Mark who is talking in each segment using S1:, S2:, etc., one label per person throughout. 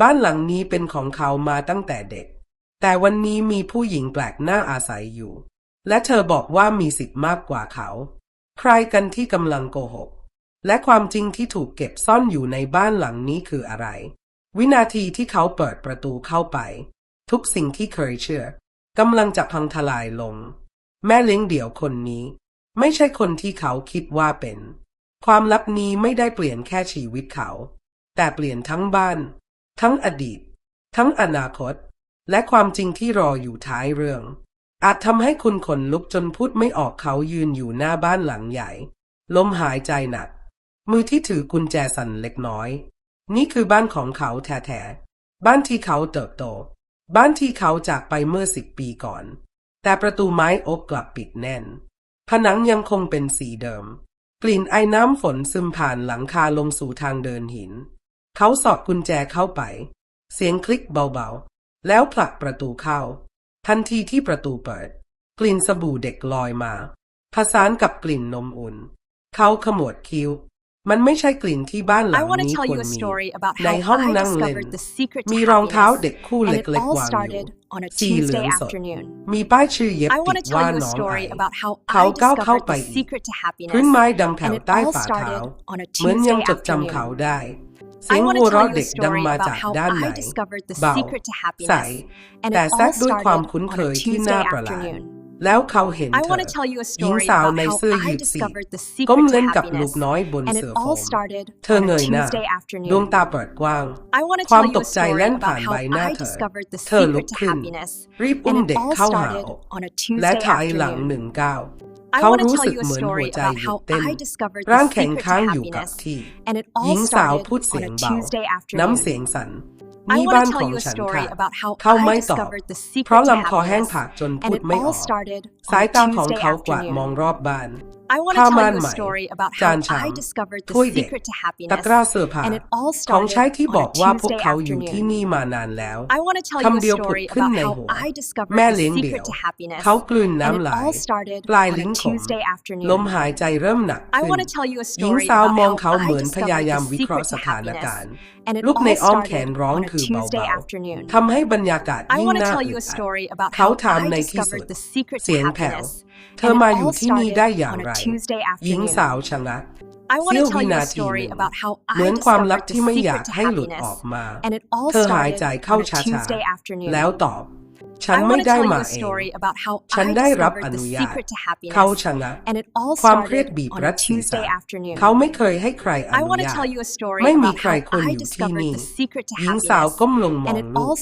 S1: บ้านหลังนี้เป็นของเขามาตั้งแต่เด็ก แต่วันนี้มีผู้หญิงแปลกหน้าอาศัยอยู่ และเธอบอกว่ามีสิทธิ์มากกว่าเขา ใครกันที่กำลังโกหก และความจริงที่ถูกเก็บซ่อนอยู่ในบ้านหลังนี้คืออะไร วินาทีที่เขาเปิดประตูเข้าไป ทุกสิ่งที่เคยเชื่อกำลังจะพังทลายลง แม่เลี้ยงเดี่ยวคนนี้ ไม่ใช่คนที่เขาคิดว่าเป็น ความลับนี้ไม่ได้เปลี่ยนแค่ชีวิตเขา แต่เปลี่ยนทั้งบ้าน ทั้งอดีต ทั้งอนาคต และความจริงที่รออยู่ท้ายเรื่อง อาจทำให้คุณขนลุกจนพูดไม่ออกเขายืนอยู่หน้าบ้านหลังใหญ่ ลมหายใจหนัก มือที่ถือกุญแจสั่นเล็กน้อย นี่คือบ้านของเขาแท้ๆบ้านที่เขาเติบโต บ้านที่เขาจากไปเมื่อสิบปีก่อน แต่ประตูไม้อกกลับปิดแน่น ผนังยังคงเป็นสีเดิม กลิ่นไอ้น้ำฝนซึมผ่านหลังคาลงสู่ทางเดินหิน เขาสอดกุญแจเข้าไป เสียงคลิกเบาๆ แล้วผลักประตูเข้า ทันทีที่ประตูเปิด กลิ่นสบู่เด็กลอยมา ผสานกับกลิ่นนมอุ่น เขาขมวดคิ้ว มันไม่ใช่กลิ่นที่บ้านหลังนี้ควรมีในห้องนั่งเล่นมีรองเท้าเด็กคู่เล็กๆวางอยู่สีเหลืองสดมีป้ายชื่อเย็บติดว่าน้องไอเขาก้าวเข้าไปพื้นไม้ดำแผ่วใต้ฝ่าเท้าเหมือนยังจดจำเขาได้ เสียงหัวเราะเด็กดังมาจากด้าน
S2: ไหน
S1: เบาใสแต่แทกด้วยความคุ้นเคยที่น่าประหลาดแล้วเขาเห็นเธอหญิงสาวในเสื้อยืดสีก้มเล่นกับลูกน้อยบนเสื้อโฟมเธอเงยหน้าดวงตาเปิดกว้าง ความตกใจแล่นผ่านใบหน้าเธอ เธอลุกขึ้น รีบอุ้มเด็กเข้าหาและถ่ายหลังหนึ่งก้าว เขารู้สึกเหมือนหัวใจหยุดเต้นร่างแข็งค้างอยู่กับที่หญิงสาวพูดเสียงเบา น้ำเสียงสั่นนี่บ้านของฉันค่ะเขาไม่ตอบ เพราะลำคอแห้งผากจนพูดไม่ออก สายตาของเขากวาดมองรอบบ้าน
S2: I want to tell you a story about how I discovered the secret to happiness.
S1: ตะกร้าเสื้อผ้าของใช้ที่บอกว่าพวกเขาอยู่ที่นี่มานานแล้วคำเดียวผุดขึ้นในหัวแม่เลี้ยงเดี่ยวเขากลืนน้ำลายปลายลิ้นขมลมหายใจเริ่มหนักขึ้นหญิงสาวมองเขาเหมือนพยายามวิเคราะห์สถานการณ์ลูกในอ้อมแขนร้องคือเบาๆทำให้บรรยากาศยิ่งน่าอึดอัดเขาถามในที่สุดเสียงแผ่ว เธอมาอยู่ที่นี่ได้อย่างไร หญิงสาวชะงักเสี้ยววินาทีหนึ่งเหมือนความลับที่ไม่อยากให้หลุดออกมา เธอหายใจเข้าช้าๆ แล้วตอบ ฉันไม่ได้มาเอง ฉันได้รับอนุญาต เขาช
S2: นะ
S1: ความเครียดบีบรัดศีรษะเขาไม่เคยให้ใครอนุญาต ไม่มีใครค
S2: น
S1: อยู่ที่นี่หญิงสาวก้มลงมองลูก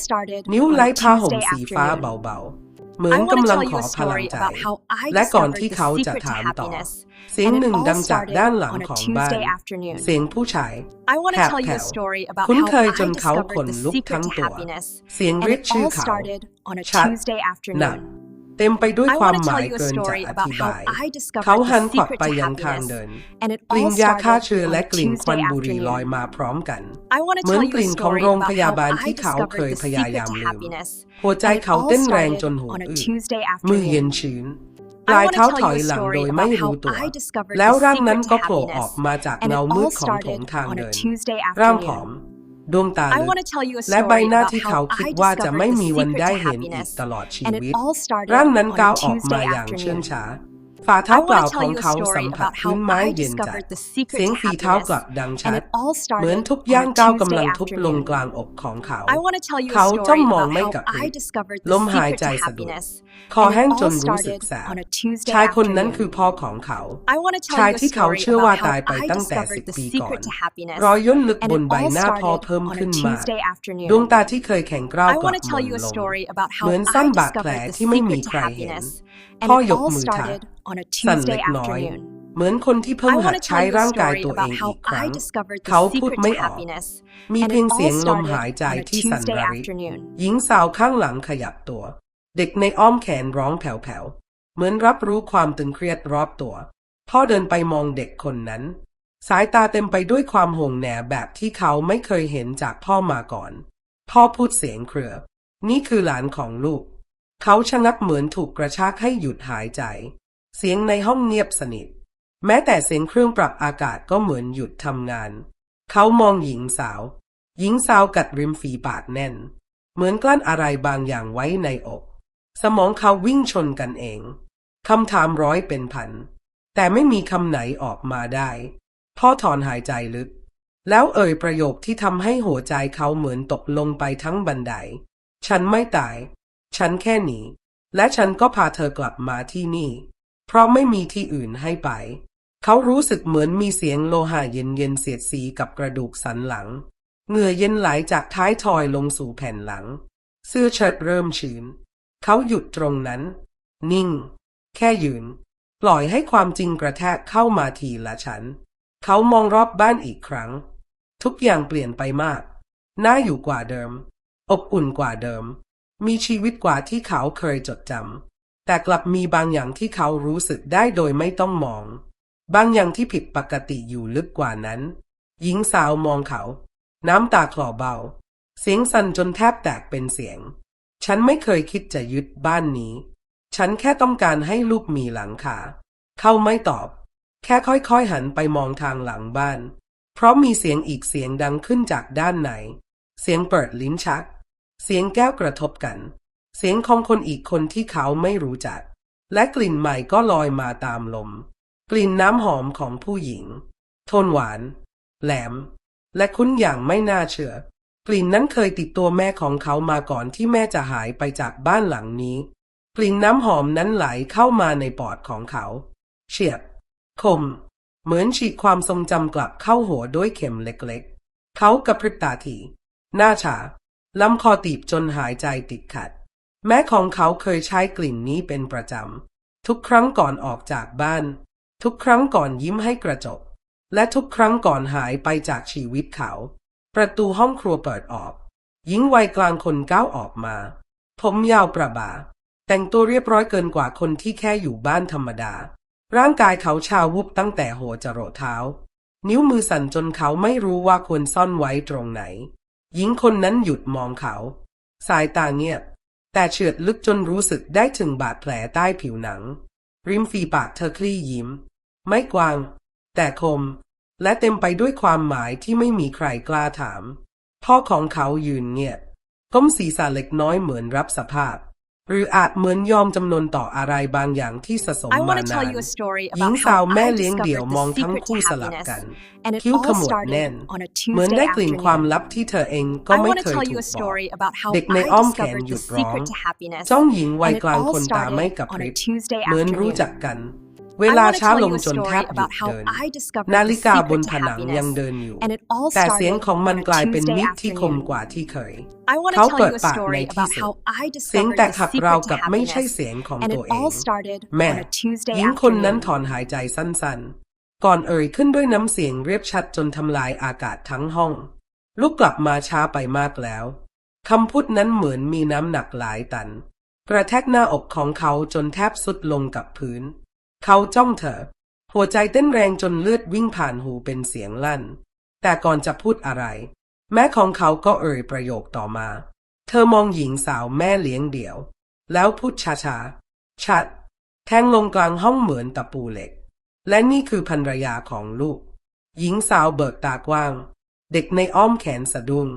S1: นิ้วไล่ผ้าห่มสีฟ้าเบาๆ เหมือนกำลังขอพลังใจ และก่อนที่เขาจะถามต่อ เสียงหนึ่งดังจากด้านหลังของบ้าน เสียงผู้ชายแผ
S2: ลแผ่
S1: วคุ้นเคยจนเขาขนลุกทั้งตัว เสียงเรียกชื่อเขาชัดหนัก เต็มไปด้วยความหมายเกินจะอธิบาย เขาหันขวับไปยังทางเดิน กลิ่นยาฆ่าเชื้อและกลิ่นควันบุหรี่ลอยมาพร้อมกัน เหมือนกลิ่นของโรงพยาบาลที่เขาเคยพยายามลืม หัวใจเขาเต้นแรงจนหั
S2: ว
S1: อื
S2: ด
S1: มือเย็นชื้นปลายเท้าถอยหลังโดยไม่รู้ตัว แล้วร่างนั้นก็โผล่ออกมาจากเงามืดของโถงทางเดิน ร่างผอม ดวงตาลึกและใบหน้าที่เขาคิดว่าจะไม่มีวันได้เห็นอีกตลอดชีวิต ร่างนั้นก้าวออกมาอย่างเชื่องช้า ฝ่าเท้าเปล่าของเขาสัมผัสพื้นไม้เย็นจัดเสียงฝีเท้ากลับดังชัด เหมือนทุกย่างก้าวกำลังทุบลงกลางอกของเขา เขาจ้องมองไม่กับ
S2: พื้
S1: ลมหายใจสะดุดคอแห้งจนรู้สึกแสบชายคนนั้นคือพ่อของเขา ชายที่เขาเชื่อว่าตายไปตั้งแต่สิบปีก่อนรอยย่นลึกบนใบหน้าพอเพิ่มขึ้นมาดวงตาที่เคยแข็งกร้าวกลับมนลงเหมือนสั้นบาดแผลที่ไม่มีใครเห็น พ่อ
S2: it
S1: ยก
S2: all
S1: มือทัก
S2: started on a
S1: สั่นเล็
S2: Tuesday
S1: กน้อย
S2: afternoon.
S1: เหมือนคนที่เพิ่ง
S2: I
S1: หัด
S2: want to
S1: ใช้
S2: tell you a
S1: ร่างกาย
S2: story
S1: ตัวเอง
S2: about
S1: อี
S2: how
S1: กครั้
S2: I
S1: ง
S2: discovered
S1: เขา
S2: the
S1: พูด
S2: secret
S1: ไม่
S2: to
S1: ออก
S2: happiness.
S1: มี
S2: And
S1: เพียง
S2: it
S1: เสียง
S2: all
S1: ลม
S2: started
S1: หายใจ
S2: on a
S1: ที่สั่น
S2: Tuesday
S1: ระริก
S2: afternoon.
S1: หญิงสาวข้างหลังขยับตัว เด็กในอ้อมแขนร้องแผ่วๆ เหมือนรับรู้ความตึงเครียดรอบตัว พ่อเดินไปมองเด็กคนนั้น สายตาเต็มไปด้วยความห่วงแหนแบบที่เขาไม่เคยเห็นจากพ่อมาก่อน พ่อพูดเสียงเครือ นี่คือหลานของลูก เขาชะงักเหมือนถูกกระชากให้หยุดหายใจ เสียงในห้องเงียบสนิท แม้แต่เสียงเครื่องปรับอากาศก็เหมือนหยุดทำงาน เขามองหญิงสาว หญิงสาวกัดริมฝีปากแน่น เหมือนกลั้นอะไรบางอย่างไว้ในอก สมองเขาวิ่งชนกันเองคำถามร้อยเป็นพัน แต่ไม่มีคำไหนออกมาได้พ่อถอนหายใจลึก แล้วเอ่ยประโยคที่ทำให้หัวใจเขาเหมือนตกลงไปทั้งบันได ฉันไม่ตาย ฉันแค่นี้ และฉันก็พาเธอกลับมาที่นี่ เพราะไม่มีที่อื่นให้ไป เขารู้สึกเหมือนมีเสียงโลหะเย็นเย็นเสียดสีกับกระดูกสันหลัง เหงื่อเย็นไหลจากท้ายทอยลงสู่แผ่นหลัง เสื้อเชิ้ตเริ่มชื้น เขาหยุดตรงนั้น นิ่ง แค่ยืน ปล่อยให้ความจริงกระแทกเข้ามาทีละชั้นเขามองรอบบ้านอีกครั้ง ทุกอย่างเปลี่ยนไปมาก น่าอยู่กว่าเดิม อบอุ่นกว่าเดิม มีชีวิตกว่าที่เขาเคยจดจำแต่กลับมีบางอย่างที่เขารู้สึกได้โดยไม่ต้องมอง บางอย่างที่ผิดปกติอยู่ลึกกว่านั้น หญิงสาวมองเขา น้ำตาคลอเบา เสียงสั่นจนแทบแตกเป็นเสียง ฉันไม่เคยคิดจะยึดบ้านนี้ ฉันแค่ต้องการให้ลูกมีหลังคาเขาไม่ตอบ แค่ค่อยๆหันไปมองทางหลังบ้าน เพราะมีเสียงอีกเสียงดังขึ้นจากด้านในเสียงเปิดลิ้นชัก เสียงแก้วกระทบกัน เสียงของคนอีกคนที่เขาไม่รู้จัก และกลิ่นใหม่ก็ลอยมาตามลม กลิ่นน้ำหอมของผู้หญิง โทนหวาน แหลม และคุ้นอย่างไม่น่าเชื่อ กลิ่นนั้นเคยติดตัวแม่ของเขามาก่อนที่แม่จะหายไปจากบ้านหลังนี้ กลิ่นน้ำหอมนั้นไหลเข้ามาในปอดของเขา เฉียบ คม เหมือนฉีกความทรงจำกลับเข้าหัวด้วยเข็มเล็กๆ เขากระพริบตาทีหน้าชา ลำคอตีบจนหายใจติดขัด แม่ของเขาเคยใช้กลิ่นนี้เป็นประจำ ทุกครั้งก่อนออกจากบ้าน ทุกครั้งก่อนยิ้มให้กระจก และทุกครั้งก่อนหายไปจากชีวิตเขา ประตูห้องครัวเปิดออกหญิงวัยกลางคนก้าวออกมา ผมยาวประบา แต่งตัวเรียบร้อยเกินกว่าคนที่แค่อยู่บ้านธรรมดา ร่างกายเขาชาวุบตั้งแต่หัวจรดเท้า นิ้วมือสั่นจนเขาไม่รู้ว่าควรซ่อนไว้ตรงไหน หญิงคนนั้นหยุดมองเขา สายตาเงียบ แต่เฉือดลึกจนรู้สึกได้ถึงบาดแผลใต้ผิวหนัง ริมฝีปากเธอคลี่ยิ้ม ไม่กว้าง แต่คม และเต็มไปด้วยความหมายที่ไม่มีใครกล้าถาม พ่อของเขายืนเงียบก้มศีรษะเล็กน้อยเหมือนรับสภาพ หรืออาจเหมือนยอมจำนนต่ออะไรบางอย่างที่สะสม
S2: I
S1: มา
S2: want to
S1: นา
S2: tell
S1: น
S2: you a story
S1: หญิง
S2: about
S1: สาว
S2: how
S1: แม่
S2: I
S1: เลี้ยงเดี่ยว
S2: discovered
S1: มอง
S2: the
S1: ทั้ง
S2: secret
S1: คู่
S2: to
S1: สลับ
S2: happiness,
S1: กัน
S2: and it
S1: คิ้วข
S2: all
S1: มวดแน่น
S2: started on a
S1: เหมือน
S2: Tuesday
S1: ได้กลิ่นความ
S2: afternoon.
S1: ลับที่เธอเองก็
S2: I
S1: ไม่
S2: want
S1: เค
S2: to
S1: ย
S2: tell
S1: ถู
S2: you
S1: ก
S2: a
S1: บอก
S2: story about how
S1: เด็กใน
S2: I
S1: อ้อมแขน
S2: discovered
S1: หยุ
S2: the
S1: ดร้อง
S2: secret to happiness,
S1: จ้องหญิงวัย
S2: and it
S1: กลาง
S2: all
S1: คนตาไม่กระ
S2: started
S1: พ
S2: on
S1: ริ
S2: a
S1: บ
S2: Tuesday
S1: เหมือนรู้
S2: afternoon.
S1: จักกัน เว
S2: I
S1: ลา
S2: want to
S1: ช้า
S2: tell
S1: ล
S2: you
S1: ง
S2: a
S1: จนแท
S2: story
S1: บหยุด
S2: about how
S1: เดิน
S2: I discovered
S1: นา
S2: the
S1: ฬิกาบน
S2: secret
S1: ผ
S2: to
S1: นังยัง
S2: happiness,
S1: เดินอยู่
S2: and it all
S1: แต่เสียง
S2: started
S1: ของมัน
S2: on a
S1: กลายเป็น
S2: Tuesday
S1: มิตรที่คม
S2: afternoon.
S1: กว่าที่เคย
S2: I want
S1: เขา
S2: to
S1: เปิ
S2: tell
S1: ด
S2: you a
S1: ปากใน
S2: story
S1: ที่
S2: about
S1: สุด
S2: how I
S1: เสียง
S2: discovered
S1: แต่
S2: the
S1: ขัดเรา
S2: secret
S1: กั
S2: to
S1: บไม่ใช่
S2: happiness,
S1: เสียงของ
S2: and
S1: ตั
S2: it
S1: วเอง
S2: all started
S1: แม่
S2: on a Tuesday
S1: หญิงคนนั้น
S2: afternoon.
S1: ถอนหายใจสั้นๆ ก่อนเอ่ยขึ้นด้วยน้ำเสียงเรียบชัดจนทำลายอากาศทั้งห้อง ลูกกลับมาช้าไปมากแล้วคำพูดนั้นเหมือนมีน้ำหนักหลายตัน กระแทกหน้าอกของเขาจนแทบสุดลงกับพื้น เขาจ้องเธอ หัวใจเต้นแรงจนเลือดวิ่งผ่านหูเป็นเสียงลั่น แต่ก่อนจะพูดอะไร แม่ของเขาก็เอ่ยประโยคต่อมา เธอมองหญิงสาวแม่เลี้ยงเดี่ยว แล้วพูดช้าๆ ชัด แทงลงกลางห้องเหมือนตะปูเหล็ก และนี่คือภรรยาของลูก หญิงสาวเบิกตากว้าง เด็กในอ้อมแขนสะดุ้ง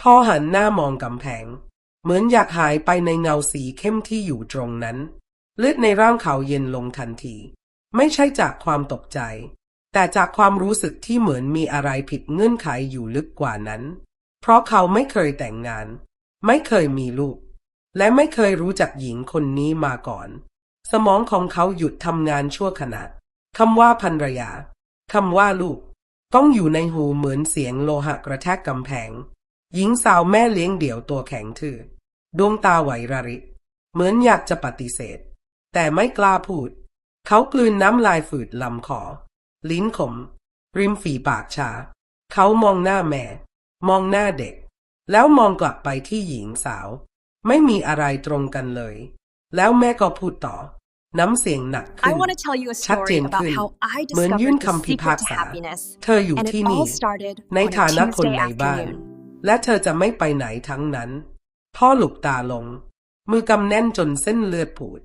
S1: พ่อหันหน้ามองกำแพง เหมือนอยากหายไปในเงาสีเข้มที่อยู่ตรงนั้น เลือดในร่างเขาเย็นลงทันที ไม่ใช่จากความตกใจ แต่จากความรู้สึกที่เหมือนมีอะไรผิดเงื่อนไขอยู่ลึกกว่านั้น เพราะเขาไม่เคยแต่งงาน ไม่เคยมีลูก และไม่เคยรู้จักหญิงคนนี้มาก่อน สมองของเขาหยุดทำงานชั่วขณะคำว่าภรรยาคำว่าลูก ต้องอยู่ในหูเหมือนเสียงโลหะกระแทกกำแพง หญิงสาวแม่เลี้ยงเดี่ยวตัวแข็งทื่อดวงตาไหวระริ เหมือนอยากจะปฏิเสธ แต่ไม่กล้าพูด เขากลืนน้ำลายฝืดลำคอ ลิ้นขม ริมฝีปากชา เขามองหน้าแม่ มองหน้าเด็ก แล้วมองกลับไปที่หญิงสาว ไม่มีอะไรตรงกันเลย แล้วแม่ก็พูดต่อ น้ำเสียงหนักขึ้
S2: I
S1: น
S2: want to tell you a
S1: ชัดเจ
S2: story
S1: น
S2: about
S1: ขึ้น
S2: how I
S1: เหมือนยื่น
S2: discovered the
S1: คำพิพาก
S2: secret to
S1: ษา
S2: happiness,
S1: เธออยู่
S2: and
S1: ที่
S2: it
S1: นี่
S2: all started
S1: ใน
S2: on a
S1: ฐานะคน
S2: Tuesday
S1: ในบ้าน
S2: afternoon.
S1: และเธอจะไม่ไปไหนทั้งนั้น พ่อหลุกตาลง มือกำแน่นจนเส้นเลือดปูด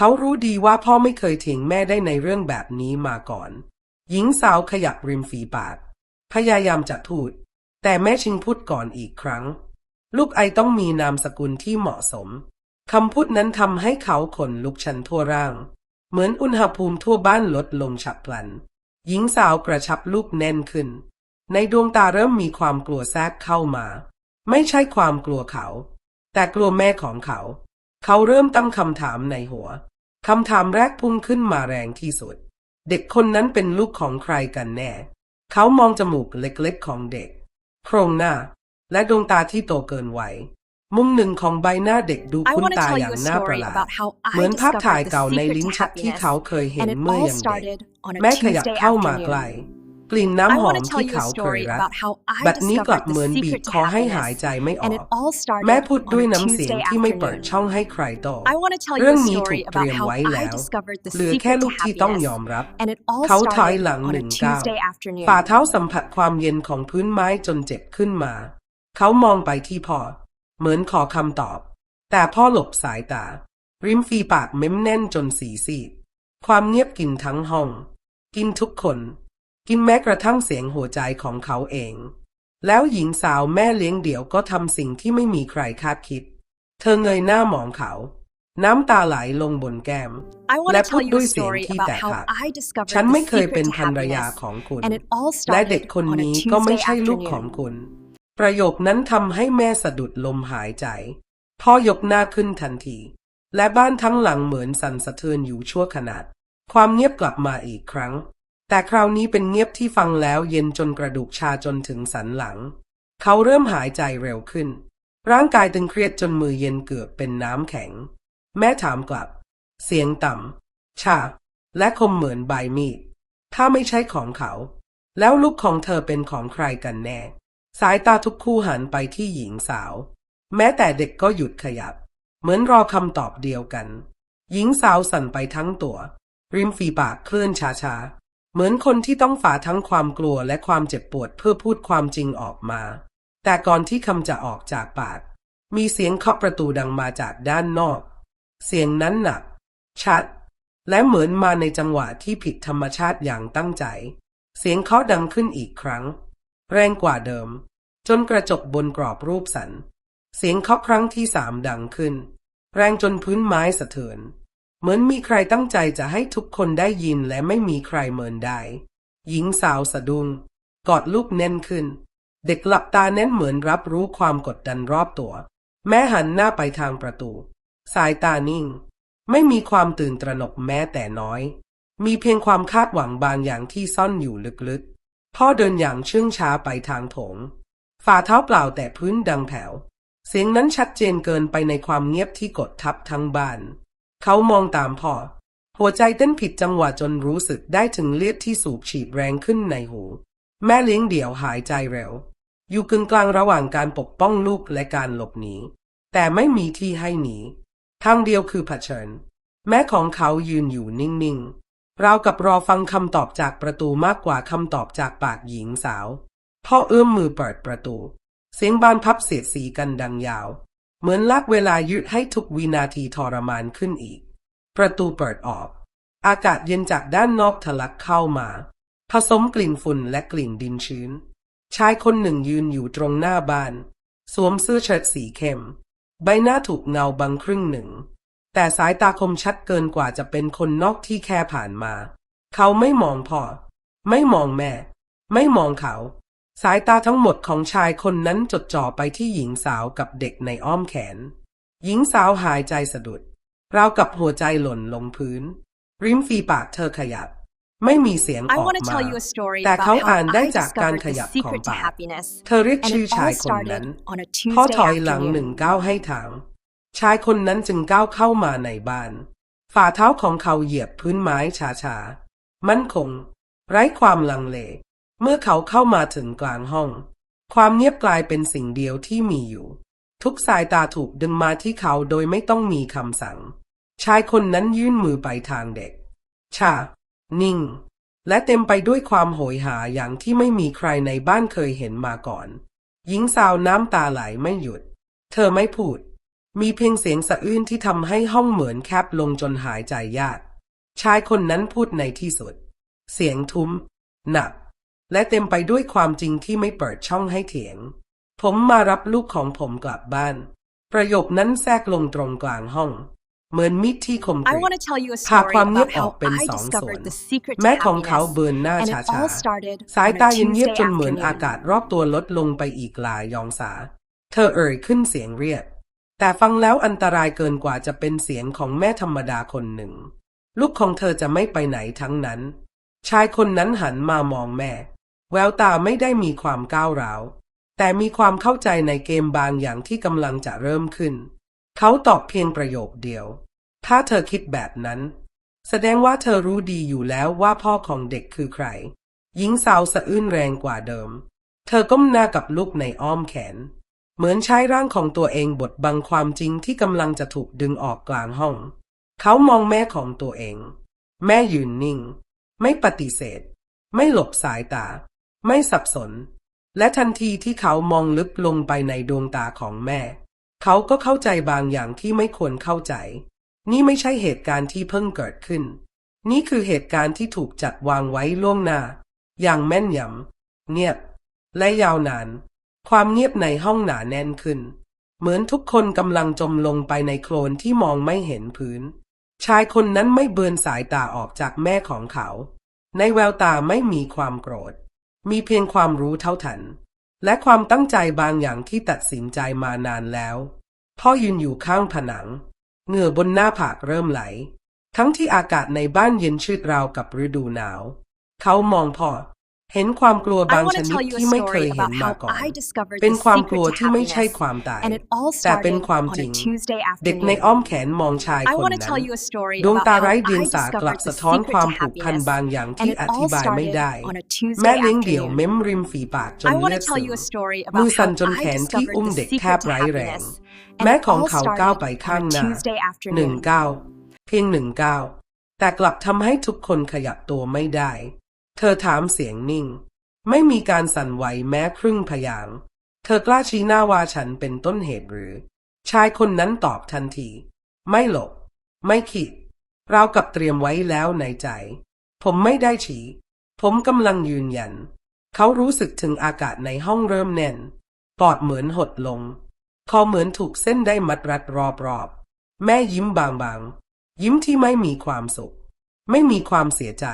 S1: เขารู้ดีว่าพ่อไม่เคยทิ้งแม่ได้ในเรื่องแบบนี้มาก่อน หญิงสาวขยับริมฝีปาก พยายามจะพูด แต่แม่ชิงพูดก่อนอีกครั้ง ลูกไอต้องมีนามสกุลที่เหมาะสมคำพูดนั้นทำให้เขาขนลุกชันทั่วร่าง เหมือนอุณหภูมิทั่วบ้านลดลงฉับพลัน หญิงสาวกระชับลูกแน่นขึ้น ในดวงตาเริ่มมีความกลัวแทรกเข้ามา ไม่ใช่ความกลัวเขา แต่กลัวแม่ของเขา เขาเริ่มตั้งคำถามในหัว คำถามแรกพุ่งขึ้นมาแรงที่สุด เด็กคนนั้นเป็นลูกของใครกันแน่ เขามองจมูกเล็กๆของเด็ก โครงหน้า และดวงตาที่โตเกินวัยมุมหนึ่งของใบหน้าเด็กดู
S2: I
S1: คุ้น
S2: want to
S1: ตา
S2: tell
S1: อ
S2: you
S1: ย่าง
S2: a
S1: น่าประ
S2: story
S1: หลาด
S2: about how
S1: เหมือน
S2: I
S1: ภาพถ่าย
S2: discovered
S1: เก่า
S2: the
S1: ใน
S2: secret
S1: ลิ้น
S2: to
S1: ชักที่
S2: happiness.
S1: เขาเคยเห็น
S2: And it
S1: เมื่อ
S2: all
S1: ยังเด็ก
S2: started on a
S1: แม่ขยับ
S2: Tuesday
S1: เข้ามาใกล้
S2: afternoon.
S1: กลิ่นน้ำ
S2: I
S1: หอ
S2: want
S1: ม
S2: to tell
S1: ที่
S2: you a
S1: เขาเคย
S2: story
S1: รัก
S2: about how I
S1: บัดนี้กลับ
S2: discovered
S1: เหมือน
S2: the
S1: บีบ
S2: secret
S1: ค
S2: to
S1: อให้หาย
S2: happiness.
S1: ใจไม่ออ
S2: And
S1: ก
S2: it all started
S1: แม่พูดด้วย
S2: on a
S1: น้ำเสียง
S2: Tuesday
S1: ที่ไม่เปิด
S2: afternoon.
S1: ช่องให้ใครโต
S2: I want to tell
S1: เรื่
S2: you
S1: อง
S2: a
S1: นี้ถู
S2: story
S1: กเตรี
S2: about
S1: ยม
S2: how
S1: ไว้
S2: I
S1: แล้ว
S2: discovered the
S1: เหลือแค่
S2: secret
S1: ลู
S2: to
S1: กที่ต้อง
S2: happiness.
S1: ยอมรับ
S2: And it all
S1: เขาถอย
S2: started
S1: หลัง
S2: on
S1: ห
S2: a
S1: นึ่งก้าว
S2: Tuesday afternoon.
S1: ฝ่าเท้าสัมผัสความเย็นของพื้นไม้จนเจ็บขึ้นมา เขามองไปที่พ่อ เหมือนขอคำตอบ แต่พ่อหลบสายตา ริมฝีปากเม้มแน่นจนสีซีดความเงียบกินทั้งห้อง กินทุกคน กินแม้กระทั่งเสียงหัวใจของเขาเอง แล้วหญิงสาวแม่เลี้ยงเดี่ยวก็ทำสิ่งที่ไม่มีใครคาดคิด เธอเงยหน้ามองเขา น้ำตาไหลลงบนแก้ม
S2: I want
S1: และ
S2: to
S1: พู
S2: tell
S1: ด
S2: you
S1: ด้วย
S2: a
S1: เสียง
S2: story
S1: ที่
S2: about
S1: แตก
S2: how
S1: หัก
S2: I discovered
S1: ฉัน
S2: the
S1: ไม่เคย
S2: secret
S1: เป็น
S2: to
S1: ภรรยา
S2: happiness.
S1: ของคุณ
S2: And it all
S1: และเด็ก
S2: started
S1: คน
S2: on a
S1: นี้ก็ไม่
S2: Tuesday
S1: ใช่ลูกของ
S2: afternoon.
S1: คุณ ประโยคนั้นทำให้แม่สะดุดลมหายใจ พ่อยกหน้าขึ้นทันที และบ้านทั้งหลังเหมือนสั่นสะเทือนอยู่ชั่วขณะความเงียบกลับมาอีกครั้ง แต่คราวนี้เป็นเงียบที่ฟังแล้วเย็นจนกระดูกชาจนถึงสันหลัง เขาเริ่มหายใจเร็วขึ้น ร่างกายตึงเครียดจนมือเย็นเกือบเป็นน้ำแข็ง แม่ถามกลับ เสียงต่ำชา และคมเหมือนใบมีด ถ้าไม่ใช่ของเขา แล้วลูกของเธอเป็นของใครกันแน่ สายตาทุกคู่หันไปที่หญิงสาว แม้แต่เด็กก็หยุดขยับ เหมือนรอคำตอบเดียวกัน หญิงสาวสั่นไปทั้งตัว ริมฝีปากเคลื่อนช้าๆ เหมือนคนที่ต้องฝ่าทั้งความกลัวและความเจ็บปวดเพื่อพูดความจริงออกมา แต่ก่อนที่คำจะออกจากปาก มีเสียงเคาะประตูดังมาจากด้านนอก เสียงนั้นหนัก ชัด และเหมือนมาในจังหวะที่ผิดธรรมชาติอย่างตั้งใจ เสียงเคาะดังขึ้นอีกครั้ง แรงกว่าเดิม จนกระจกบนกรอบรูปสัน เสียงเคาะครั้งที่สามดังขึ้น แรงจนพื้นไม้สะเทือน เหมือนมีใครตั้งใจจะให้ทุกคนได้ยินและไม่มีใครเมินได้หญิงสาวสะดุ้งกอดลูกแน่นขึ้น เด็กหลับตาแน่นเหมือนรับรู้ความกดดันรอบตัว แม่หันหน้าไปทางประตู สายตานิ่ง ไม่มีความตื่นตระหนกแม้แต่น้อย มีเพียงความคาดหวังบางอย่างที่ซ่อนอยู่ลึกๆ พ่อเดินอย่างเชื่องช้าไปทางโถง ฝ่าเท้าเปล่าแต่พื้นดังแผ่ว เสียงนั้นชัดเจนเกินไปในความเงียบที่กดทับทั้งบ้าน เขามองตามพ่อ หัวใจเต้นผิดจังหวะจนรู้สึกได้ถึงเลือดที่สูบฉีดแรงขึ้นในหู แม่เลี้ยงเดี่ยวหายใจเร็ว อยู่กึ่งกลางระหว่างการปกป้องลูกและการหลบหนี แต่ไม่มีที่ให้หนี ทางเดียวคือเผชิญ แม่ของเขายืนอยู่นิ่งๆ ราวกับรอฟังคำตอบจากประตูมากกว่าคำตอบจากปากหญิงสาว พ่อเอื้อมมือเปิดประตู เสียงบานพับเสียดสีกันดังยาว เหมือนลากเวลายืดให้ทุกวินาทีทรมานขึ้นอีก ประตูเปิดออก อากาศเย็นจากด้านนอกทะลักเข้ามา ผสมกลิ่นฝุ่นและกลิ่นดินชื้น ชายคนหนึ่งยืนอยู่ตรงหน้าบ้าน สวมเสื้อเชิ้ตสีเข้ม ใบหน้าถูกเงาบังครึ่งหนึ่ง แต่สายตาคมชัดเกินกว่าจะเป็นคนนอกที่แค่ผ่านมา เขาไม่มองพ่อ ไม่มองแม่ ไม่มองเขา สายตาทั้งหมดของชายคนนั้นจดจ่อไปที่หญิงสาวกับเด็กในอ้อมแขน หญิงสาวหายใจสะดุดราวกับหัวใจหล่นลงพื้น ริมฝีปากเธอขยับ ไม่มีเสียงอ
S2: I
S1: อก
S2: want to
S1: มา
S2: tell you a story
S1: แต่
S2: about
S1: เขา
S2: how
S1: อ่านได้
S2: I
S1: จากการ
S2: discovered
S1: ข
S2: the
S1: ยับของ
S2: secret to
S1: ปาก
S2: happiness.
S1: เธอเรียก
S2: And
S1: ชื่อ
S2: it
S1: ชาย
S2: all
S1: คนนั้น
S2: started on a
S1: พ่อ
S2: Tuesday
S1: ถอยหลังหนึ่ง
S2: afternoon.
S1: ก้าวให้ทาง ชายคนนั้นจึงก้าวเข้ามาในบ้าน ฝ่าเท้าของเขาเหยียบพื้นไม้ช้าๆ มั่นคง ไร้ความลังเล เมื่อเขาเข้ามาถึงกลางห้อง ความเงียบกลายเป็นสิ่งเดียวที่มีอยู่ ทุกสายตาถูกดึงมาที่เขาโดยไม่ต้องมีคำสั่ง ชายคนนั้นยื่นมือไปทางเด็ก ชา นิ่ง และเต็มไปด้วยความโหยหาอย่างที่ไม่มีใครในบ้านเคยเห็นมาก่อน หญิงสาวน้ำตาไหลไม่หยุด เธอไม่พูด มีเพียงเสียงสะอื้นที่ทำให้ห้องเหมือนแคบลงจนหายใจยาก ชายคนนั้นพูดในที่สุด เสียงทุ้ม หนัก และเต็มไปด้วยความจริงที่ไม่เปิดช่องให้เถียง ผมมารับลูกของผมกลับบ้าน ประโยคนั้นแทรกลงตรงกลางห้อง เหมือนมิดที่คมก
S2: I
S1: ริบ
S2: want to tell you a
S1: พา
S2: story
S1: ความเงียบ
S2: about
S1: ออ
S2: how
S1: กเป็น
S2: I
S1: สองส่วน
S2: discovered the secret
S1: แม่
S2: to
S1: ของเขา
S2: happiness.
S1: เบิร์นหน้า
S2: And
S1: ช้า
S2: it all started
S1: ๆสาย
S2: on a
S1: ตาเย็นเยียบ
S2: Tuesday
S1: จนเหมือน
S2: afternoon.
S1: อากาศรอบตัวลดลงไปอีกหลายยองศา เธอเอ่ยขึ้นเสียงเรียก แต่ฟังแล้วอันตรายเกินกว่าจะเป็นเสียงของแม่ธรรมดาคนหนึ่ง ลูกของเธอจะไม่ไปไหนทั้งนั้น ชายคนนั้นหันมามองแม่ แววตาไม่ได้มีความก้าวร้าว แต่มีความเข้าใจในเกมบางอย่างที่กำลังจะเริ่มขึ้น เขาตอบเพียงประโยคเดียว ถ้าเธอคิดแบบนั้น แสดงว่าเธอรู้ดีอยู่แล้วว่าพ่อของเด็กคือใคร หญิงสาวสะอื้นแรงกว่าเดิม เธอก้มหน้ากับลูกในอ้อมแขน เหมือนใช้ร่างของตัวเองบดบังความจริงที่กำลังจะถูกดึงออกกลางห้อง เขามองแม่ของตัวเอง แม่ยืนนิ่ง ไม่ปฏิเสธ ไม่หลบสายตา ไม่สับสน และทันทีที่เขามองลึกลงไปในดวงตาของแม่ เขาก็เข้าใจบางอย่างที่ไม่ควรเข้าใจ นี่ไม่ใช่เหตุการณ์ที่เพิ่งเกิดขึ้น นี่คือเหตุการณ์ที่ถูกจัดวางไว้ล่วงหน้า อย่างแม่นยำเงียบ และยาวนาน ความเงียบในห้องหนาแน่นขึ้น เหมือนทุกคนกำลังจมลงไปในโคลนที่มองไม่เห็นพื้น ชายคนนั้นไม่เบือนสายตาออกจากแม่ของเขา ในแววตาไม่มีความโกรธ มีเพียงความรู้เท่าทัน และความตั้งใจบางอย่างที่ตัดสินใจมานานแล้ว พ่อยืนอยู่ข้างผนัง เหงื่อบนหน้าผากเริ่มไหล ทั้งที่อากาศในบ้านเย็นชืดราวกับฤดูหนาว เขามองพ่อ เห็นความกลัว
S2: I
S1: บาง
S2: want
S1: ช
S2: to
S1: นิด
S2: tell you a
S1: ที่ไม่เคย
S2: story
S1: เห็น
S2: about
S1: มา
S2: how
S1: ก่อน
S2: I discovered
S1: เป็น
S2: the
S1: ความ
S2: secret
S1: กลัว
S2: to
S1: ที่ไม่ใช่
S2: happiness.
S1: ความตาย
S2: And it all
S1: แต่เป็น
S2: started
S1: ความ
S2: on
S1: จริ
S2: a
S1: ง
S2: Tuesday
S1: เด็ก
S2: afternoon.
S1: ในอ้อมแขนมองชาย
S2: I
S1: คน
S2: want to
S1: นั้น
S2: tell you a story
S1: ดวง
S2: about
S1: ตา
S2: how
S1: ไร้
S2: I
S1: เดียงสากลับ
S2: discovered
S1: สะ
S2: the
S1: ท้อน
S2: secret
S1: ความ
S2: to
S1: ผูกพัน
S2: happiness.
S1: บางอย่าง
S2: And
S1: ที่
S2: it
S1: อ
S2: all
S1: ธิบายไม่
S2: started
S1: ได้
S2: on a Tuesday
S1: แม่เลี้ยงเดี่ยว
S2: afternoon.
S1: เม้มริมฝีปากจน
S2: I
S1: เลื
S2: want
S1: อ
S2: to
S1: ด
S2: tell
S1: ซึ
S2: you
S1: ม
S2: a story
S1: มือ
S2: about
S1: สั่น
S2: how
S1: จน
S2: I
S1: แขนที่
S2: discovered
S1: อุ้ม
S2: the
S1: เด็กแท
S2: secret
S1: บ
S2: to
S1: ไร้แรง
S2: happiness. And
S1: แม่
S2: it
S1: ของ
S2: all
S1: เขาก้าว
S2: started
S1: ไปข้าง
S2: on a
S1: หน้า
S2: Tuesday
S1: หนึ่ง
S2: afternoon.
S1: ก้าวเพียงหนึ่งก้าวแต่กลับทำให้ทุกคนขยับตัวไม่ได้ เธอถามเสียงนิ่ง ไม่มีการสั่นไหวแม้ครึ่งพยาง เธอกล้าชี้หน้าว่าฉันเป็นต้นเหตุหรือ ชายคนนั้นตอบทันที ไม่หลบ ไม่ขีดเรากับเตรียมไว้แล้วในใจ ผมไม่ได้ฉีผมกำลังยืนยัน เขารู้สึกถึงอากาศในห้องเริ่มแน่น ปอดเหมือนหดลง คอเหมือนถูกเส้นได้มัดรัดรอบๆ แม่ยิ้มบางๆ ยิ้มที่ไม่มีความสุข ไม่มีความเสียใจ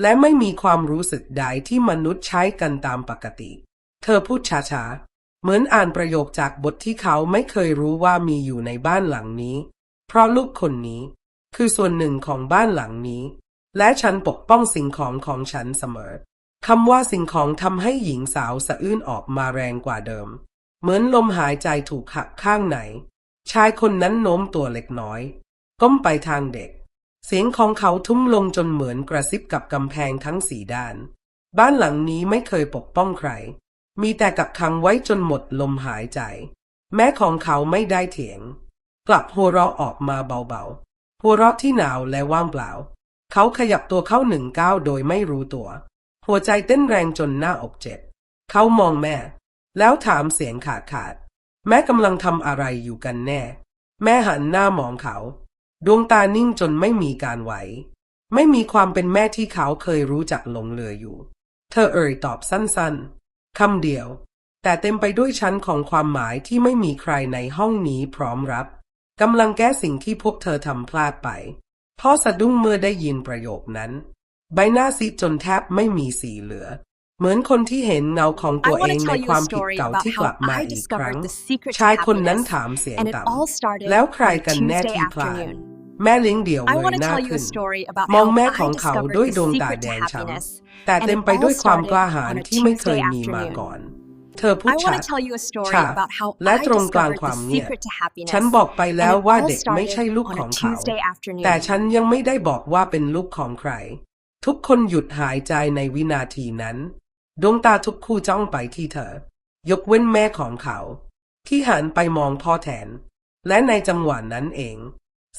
S1: และไม่มีความรู้สึกใดที่มนุษย์ใช้กันตามปกติ เธอพูดช้าๆ เหมือนอ่านประโยคจากบทที่เขาไม่เคยรู้ว่ามีอยู่ในบ้านหลังนี้ เพราะลูกคนนี้ คือส่วนหนึ่งของบ้านหลังนี้ และฉันปกป้องสิ่งของของฉันเสมอคำว่าสิ่งของทำให้หญิงสาวสะอื้นออกมาแรงกว่าเดิม เหมือนลมหายใจถูกหักข้างไหน ชายคนนั้นโน้มตัวเล็กน้อย ก้มไปทางเด็ก เสียงของเขาทุ้มลงจนเหมือนกระซิบกับกำแพงทั้งสี่ด้าน บ้านหลังนี้ไม่เคยปกป้องใคร มีแต่กักขังไว้จนหมดลมหายใจ แม้ของเขาไม่ได้เถียง กลับหัวเราะออกมาเบาๆ หัวเราะที่หนาวและว่างเปล่า เขาขยับตัวเข้าหนึ่งก้าวโดยไม่รู้ตัว หัวใจเต้นแรงจนหน้าอกเจ็บ เขามองแม่ แล้วถามเสียงขาดขาด แม่กำลังทำอะไรอยู่กันแน่ แม่หันหน้ามองเขา ดวงตานิ่งจนไม่มีการไหว ไม่มีความเป็นแม่ที่เขาเคยรู้จักหลงเหลืออยู่ เธอเอ่ยตอบสั้นๆคำเดียว แต่เต็มไปด้วยชั้นของความหมายที่ไม่มีใครในห้องนี้พร้อมรับกำลังแก้สิ่งที่พวกเธอทำพลาดไปพ่อสะดุ้งเมื่อได้ยินประโยคนั้น ใบหน้าซีดจนแทบไม่มีสีเหลือ เหมือนคนที่เห็นเงาของ
S2: I
S1: ตัวเอ
S2: want
S1: ง
S2: to
S1: ใน
S2: tell you
S1: ควา
S2: a
S1: มผิด
S2: story
S1: เก่า
S2: about
S1: ที่กลับ
S2: how
S1: มา
S2: I
S1: อีกครั้ง
S2: discovered the secret
S1: ชาย
S2: to
S1: คนนั้น
S2: happiness.
S1: ถามเสียง
S2: And it
S1: ต่
S2: all started ำ
S1: แล้วใคร
S2: on a
S1: กันแน่
S2: Tuesday
S1: ที่พลาด
S2: afternoon.
S1: แม่เลี้ยงเดี่ยว
S2: I
S1: เงย
S2: want to
S1: หน้า
S2: tell you
S1: ขึ้
S2: a
S1: น
S2: story about
S1: มอง
S2: how
S1: แม่
S2: I
S1: ของเขา
S2: discovered
S1: ด้วย
S2: the
S1: ดวงตา
S2: secret
S1: แด
S2: to
S1: งช้ำ
S2: happiness.
S1: แต่
S2: And
S1: เต็ม
S2: it
S1: ไป
S2: all
S1: ด้วยความกล้า
S2: started
S1: หาญ
S2: on a
S1: ที่ไม่เคย
S2: Tuesday
S1: มีมา
S2: afternoon.
S1: ก่อนเธอพูด
S2: I
S1: ชั
S2: want
S1: ด
S2: to tell you a story
S1: ฉาก
S2: about how
S1: และ
S2: I
S1: ตรงกลาง
S2: discovered
S1: ความ
S2: the
S1: เงียบ
S2: secret to happiness.
S1: ฉันบอกไป
S2: And
S1: แล้ว
S2: it
S1: ว่า
S2: all
S1: เด็กไม่
S2: started
S1: ใช่ลูก
S2: on
S1: ข
S2: a
S1: องเขา
S2: Tuesday afternoon.
S1: แต่ฉันยังไม่ได้บอกว่าเป็นลูกของใคร ทุกคนหยุดหายใจในวินาทีนั้น ดวงตาทุกคู่จ้องไปที่เธอ ยกเว้นแม่ของเขา ที่หันไปมองพ่อแทน และในจังหวะนั้นเอง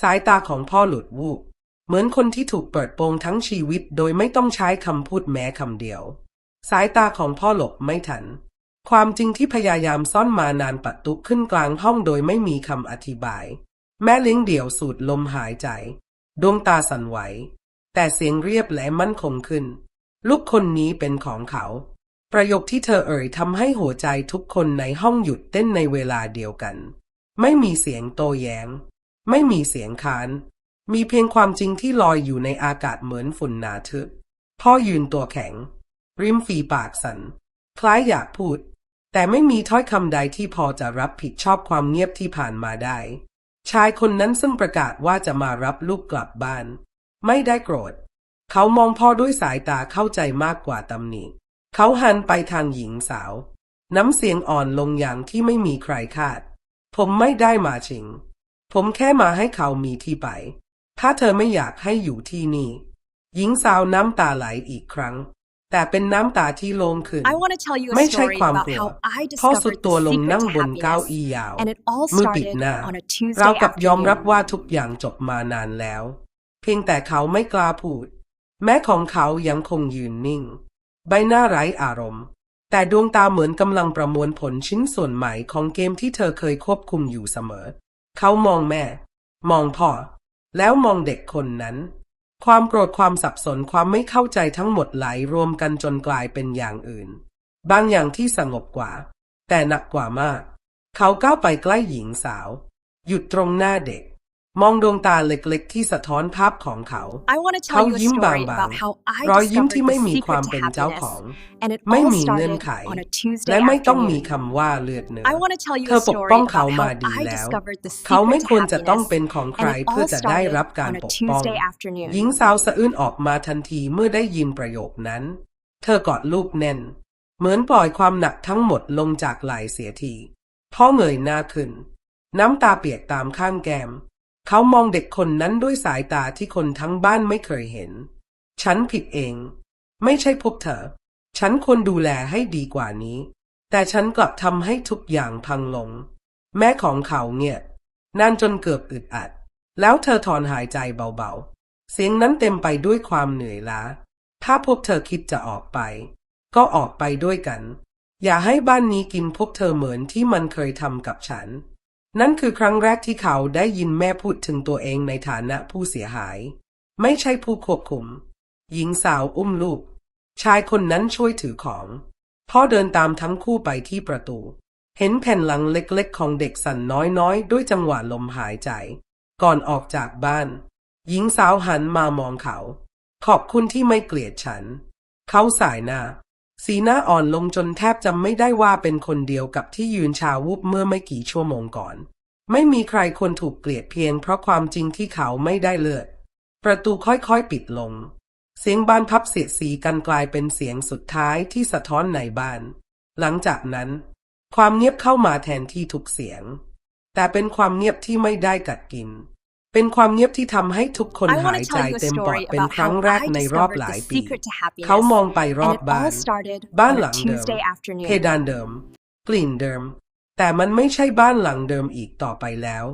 S1: สายตาของพ่อหลุดวูบเหมือนคนที่ถูกเปิดโปงทั้งชีวิตโดยไม่ต้องใช้คำพูดแม้คำเดียว สายตาของพ่อหลบไม่ทัน ความจริงที่พยายามซ่อนมานานปัดตุขึ้นกลางห้องโดยไม่มีคำอธิบาย แม่เลี้ยงเดี่ยวสูดลมหายใจ ดวงตาสั่นไหว แต่เสียงเรียบและมั่นคงขึ้น ลูกคนนี้เป็นของเขา ประโยคที่เธอเอ่ยทำให้หัวใจทุกคนในห้องหยุดเต้นในเวลาเดียวกัน ไม่มีเสียงโต้แย้ง ไม่มีเสียงค้าน มีเพียงความจริงที่ลอยอยู่ในอากาศเหมือนฝุ่นหนาทึบพ่อยืนตัวแข็ง ริมฝีปากสัน่นคล้ายอยากพูด แต่ไม่มีถ้อยคำใดที่พอจะรับผิดชอบความเงียบที่ผ่านมาได้ ชายคนนั้นซึ่งประกาศว่าจะมารับลูกกลับบ้าน ไม่ได้โกรธ เขามองพ่อด้วยสายตาเข้าใจมากกว่าตำหนิ เขาหันไปทางหญิงสาว น้ำเสียงอ่อนลงอย่างที่ไม่มีใครคาด ผมไม่ได้มาชิง ผมแค่มาให้เขามีที่ไป ถ้าเธอไม่อยากให้อยู่ที่นี่ หญิงสาวน้ำตาไหลอีกครั้ง แต่เป็นน้ำตาที่โลงขึ้น
S2: I want to tell you
S1: ไม่
S2: a
S1: ใช่
S2: story
S1: ความ
S2: about
S1: กลัว
S2: how I
S1: พ่อสุด
S2: discovered
S1: ตัว
S2: the
S1: ลง
S2: secret
S1: นั่ง
S2: to
S1: บนเก้า
S2: happiness.
S1: อี้ยาว
S2: And it all
S1: มือปิด
S2: started
S1: หน้า
S2: on a Tuesday
S1: เรากับยอมรับ
S2: afternoon.
S1: ว่าทุกอย่างจบมานานแล้ว เพียงแต่เขาไม่กล้าพูด แม้ของเขายังคงยืนนิ่ง ใบหน้าไร้อารมณ์ แต่ดวงตาเหมือนกำลังประมวลผลชิ้นส่วนใหม่ของเกมที่เธอเคยควบคุมอยู่เสมอ เขามองแม่ มองพ่อ แล้วมองเด็กคนนั้น ความโกรธความสับสนความไม่เข้าใจทั้งหมดไหลรวมกันจนกลายเป็นอย่างอื่น บางอย่างที่สงบกว่า แต่หนักกว่ามาก เขาก้าวไปใกล้หญิงสาว หยุดตรงหน้าเด็ก มองดวงตาเล็กๆ ที่สะท้อนภาพของเขา
S2: I want to
S1: เขา
S2: tell you a
S1: ยิ้มบา
S2: story
S1: ง
S2: about how I
S1: ๆรอยยิ้ม
S2: discovered
S1: ที่ไม่
S2: the
S1: มีความ
S2: secret
S1: เป็น
S2: to
S1: เจ้าของ
S2: happiness. And it
S1: ไม่
S2: all
S1: มีเงื่อน
S2: started
S1: ไข
S2: on a Tuesday
S1: และไม่ต้องมี
S2: afternoon.
S1: คำว่าเลือดเนื้อ
S2: I want to tell you
S1: เธ
S2: a
S1: อปก
S2: story
S1: ป้อง
S2: about
S1: เขามา
S2: how
S1: ดี
S2: I
S1: แล้ว
S2: discovered the
S1: เขาไม่
S2: secret
S1: ควร
S2: to
S1: จะต้อง
S2: happiness.
S1: เป็นของใคร
S2: And it
S1: เพื่อ
S2: all
S1: จะได้รับ
S2: started
S1: การ
S2: on a
S1: ปกป้อง
S2: Tuesday afternoon.
S1: หญิงสาวสะอื้นออกมาทันทีเมื่อได้ยินประโยคนั้น เธอกอดลูกแน่น เหมือนปล่อยความหนักทั้งหมดลงจากไหล่เสียทีพ่อเงยหน้าขึ้น น้ำตาเปียกตามข้างแก้ม เขามองเด็กคนนั้นด้วยสายตาที่คนทั้งบ้านไม่เคยเห็น ฉันผิดเอง ไม่ใช่พวกเธอ ฉันควรดูแลให้ดีกว่านี้ แต่ฉันกลับทำให้ทุกอย่างพังลง แม่ของเขาเงียบนานจนเกือบอึดอัด แล้วเธอถอนหายใจเบาๆ เสียงนั้นเต็มไปด้วยความเหนื่อยล้า ถ้าพวกเธอคิดจะออกไป ก็ออกไปด้วยกัน อย่าให้บ้านนี้กินพวกเธอเหมือนที่มันเคยทำกับฉัน นั่นคือครั้งแรกที่เขาได้ยินแม่พูดถึงตัวเองในฐานะผู้เสียหาย ไม่ใช่ผู้ควบคุม หญิงสาวอุ้มลูก ชายคนนั้นช่วยถือของ พ่อเดินตามทั้งคู่ไปที่ประตู เห็นแผ่นหลังเล็กๆ ของเด็กสั่นน้อยๆ ด้วยจังหวะลมหายใจ ก่อนออกจากบ้าน หญิงสาวหันมามองเขา ขอบคุณที่ไม่เกลียดฉัน เขาสายหน้า สีหน้าอ่อนลงจนแทบจำไม่ได้ว่าเป็นคนเดียวกับที่ยืนชาวูบเมื่อไม่กี่ชั่วโมงก่อน ไม่มีใครควรถูกเกลียดเพียงเพราะความจริงที่เขาไม่ได้เลือด ประตูค่อยๆปิดลง เสียงบานพับเสียดสีกันกลายเป็นเสียงสุดท้ายที่สะท้อนในบ้าน หลังจากนั้น ความเงียบเข้ามาแทนที่ทุกเสียง แต่เป็นความเงียบที่ไม่ได้กัดกิน เป็นความเงียบที่ทำให้ทุกคน
S2: I
S1: หา
S2: want
S1: ย
S2: to
S1: ใจ
S2: tell you a
S1: เต็มปอด
S2: story
S1: เป็น
S2: about
S1: ครั้ง
S2: how
S1: แรก
S2: I
S1: ในรอบ
S2: discovered
S1: หลาย
S2: the
S1: ปี
S2: secret to happiness.
S1: เขามองไปรอบ
S2: And it
S1: บ้าน
S2: all started
S1: บ้าน
S2: on
S1: ห
S2: a
S1: ลังเดิม
S2: Tuesday afternoon.
S1: เพดานเดิม กลิ่นเดิม แต่มันไม่ใช่บ้านหลังเดิมอีกต่อไปแล้ว